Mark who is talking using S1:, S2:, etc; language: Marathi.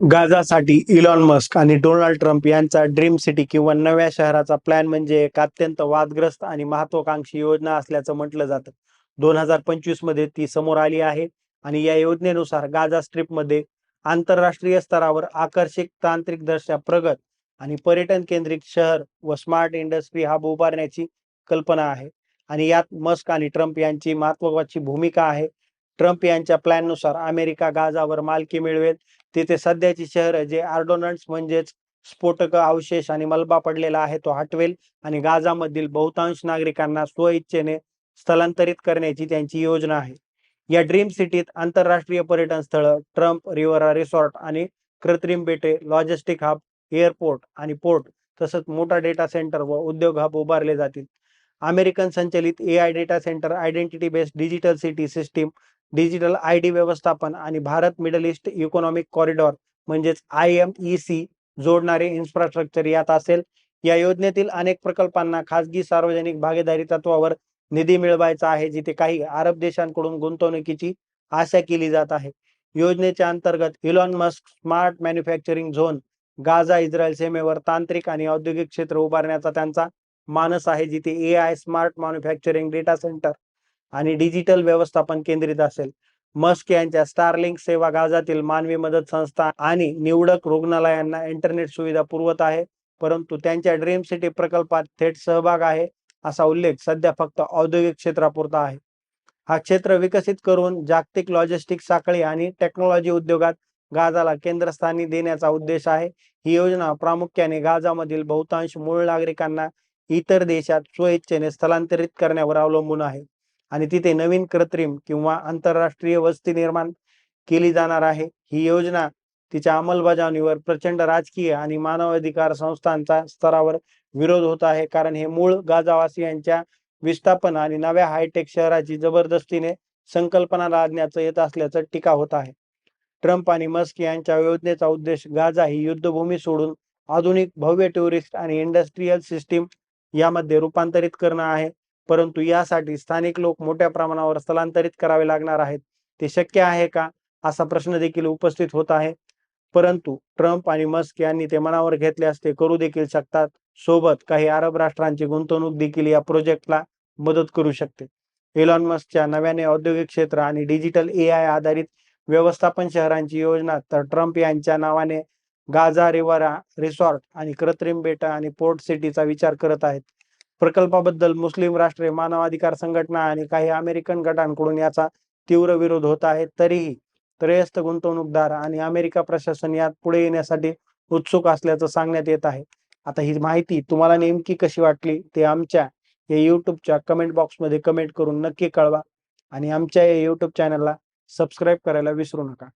S1: गाझासाठी इलॉन मस्क आणि डोनाल्ड ट्रम्प यांचा ड्रीम सिटी किंवा नव्या शहराचा प्लॅन म्हणजे एक अत्यंत वादग्रस्त आणि महत्वाकांक्षी योजना असल्याचं म्हटलं जातं. दोन हजार पंचवीसमध्ये ती समोर आली आहे आणि या योजनेनुसार गाझा स्ट्रीपमध्ये आंतरराष्ट्रीय स्तरावर आकर्षक तांत्रिकदृष्ट्या प्रगत आणि पर्यटन केंद्रित शहर व स्मार्ट इंडस्ट्री हब उभारण्याची कल्पना आहे. आणि यात मस्क आणि ट्रम्प यांची महत्वाची भूमिका आहे. ट्रम्प यांच्या प्लॅननुसार अमेरिका गाजावर मालकी मिळवेल. तिथे सध्याची शहर जे आर्डोनन्स म्हणजेच स्फोटक अवशेष आणि मलबा पडलेला आहे तो हटवेल आणि गाजामधील बहुतांश नागरिकांना स्वइच्छेने स्थलांतरित करण्याची त्यांची योजना आहे. या ड्रीम सिटीत आंतरराष्ट्रीय पर्यटन स्थळ ट्रम्प रिवरा रिसॉर्ट आणि कृत्रिम बेटे लॉजिस्टिक हब एअरपोर्ट आणि पोर्ट तसंच मोठा डेटा सेंटर व उद्योग हब उभारले जातील. अमेरिकन संचलित A I data centre identity based digital city system digital I D व्यवस्थापन आणि Bharat middle east economic corridor म्हणजेच आय एम ई सी जोडणारे इन्फ्रास्ट्रक्चर यात असेल. या योजनेतील अनेक प्रकल्पांना खासगी सार्वजनिक भागीदारी तत्वावर निधी मिळवायचा आहे जिथे काही अरब देशांकडून गुंतवणुकीची आशा केली जात आहे. योजनेच्या अंतर्गत Elon Musk smart manufacturing zone Gaza Israel सीमेवर तांत्रिक आणि औद्योगिक क्षेत्र उभारण्याचा त्यांचा मानस आहे जिथे A I smart manufacturing data centre आणि डिजिटल व्यवस्थापन केंद्रित असेल. मस्क यांच्या स्टारलिंक सेवा गाजातील मानवी मदत संस्था आणि निवडक रुग्णालयांना इंटरनेट सुविधा पुरवत आहे. परंतु त्यांच्या ड्रीम सिटी प्रकल्पात थेट सहभाग आहे असा उल्लेख सध्या फक्त औद्योगिक क्षेत्रापुरता आहे. हा क्षेत्र विकसित करून जागतिक लॉजिस्टिक साखळी आणि टेक्नॉलॉजी उद्योगात गाजाला केंद्रस्थानी देण्याचा उद्देश आहे. ही योजना प्रामुख्याने गाजामधील बहुतांश मूळ नागरिकांना इतर देशात स्वेच्छेने स्थलांतरित करण्यावर अवलंबून आहे. आणि तिथे नवीन कृत्रिम किंवा आंतरराष्ट्रीय वस्ती निर्माण केली जाणार आहे. ही योजना तिच्या अंमलबजावणीवर प्रचंड राजकीय आणि मानवाधिकार संस्थांचा स्तरावर विरोध होत आहे. कारण हे मूळ गाजावासियांच्या विस्थापन आणि नव्या हायटेक शहराची जबरदस्तीने संकल्पना लादण्याचं येत असल्याचं टीका होत आहे. ट्रम्प आणि मस्क यांच्या योजनेचा उद्देश गाजा ही युद्धभूमी सोडून आधुनिक भव्य टुरिस्ट आणि इंडस्ट्रीयल सिस्टीम यामध्ये रूपांतरित करणं आहे. परंतु यासाठी स्थानिक लोक मोठ्या प्रमाणावर स्थलांतरित करावे लागणार आहेत. ते शक्य आहे का? असा प्रश्न देखील उपस्थित होत आहे. परंतु ट्रम्प आणि मस्क यांनी ते मनावर घेतल्यास ते करू देखील शकतात. सोबत काही अरब राष्ट्रांची गुंतवणूक देखील या प्रोजेक्टला मदत करू शकते. एलॉन मस्कच्या नव्याने औद्योगिक क्षेत्र आणि डिजिटल ए आय आधारित व्यवस्थापन शहरांची योजना तर ट्रम्प यांच्या नावाने गाझा रिव्हरा रिसॉर्ट आणि कृत्रिम बेटा आणि पोर्ट सिटीचा विचार करत आहेत. प्रकल्पाबद्दल मुस्लिम राष्ट्रे मानवाधिकार संघटना आणि काही अमेरिकन गटांकडून याचा तीव्र विरोध होत आहे. तरीही त्रयस्थ गुंतवणूकदार आणि अमेरिका प्रशासन यात पुढे येण्यासाठी उत्सुक असल्याचं सांगण्यात येत आहे. आता ही माहिती तुम्हाला नेमकी कशी वाटली ते आमच्या या युट्यूबच्या कमेंट बॉक्समध्ये कमेंट करून नक्की कळवा आणि आमच्या या युट्यूब चॅनलला सबस्क्राईब करायला विसरू नका.